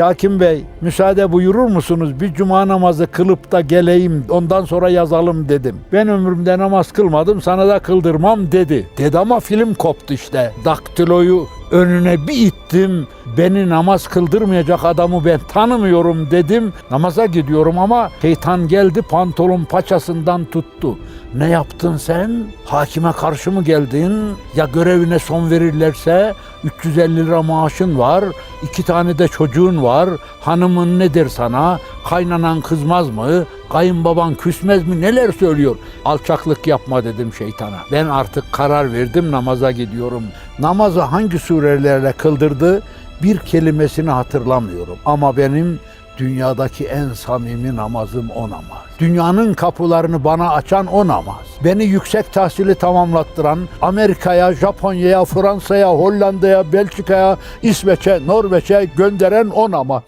Hakim Bey müsaade buyurur musunuz? Bir cuma namazı kılıp da geleyim ondan sonra yazalım dedim. Ben ömrümde namaz kılmadım sana da kıldırmam dedi. Dedi ama film koptu işte. Daktiloyu önüne bir ittim. Beni namaz kıldırmayacak adamı ben tanımıyorum dedim. Namaza gidiyorum ama şeytan geldi pantolon paçasından tuttu. Ne yaptın sen? Hakime karşı mı geldin? Ya görevine son verirlerse 350 lira maaşın var, iki tane de çocuğun var. Hanımın nedir sana? Kaynanan kızmaz mı? Kayınbaban küsmez mi? Neler söylüyor? Alçaklık yapma dedim şeytana. Ben artık karar verdim namaza gidiyorum. Namazı hangi surelerle kıldırdı? Bir kelimesini hatırlamıyorum. Ama benim dünyadaki en samimi namazım o namaz. Dünyanın kapılarını bana açan o namaz. Beni yüksek tahsili tamamlattıran Amerika'ya, Japonya'ya, Fransa'ya, Hollanda'ya, Belçika'ya, İsveç'e, Norveç'e gönderen o namaz.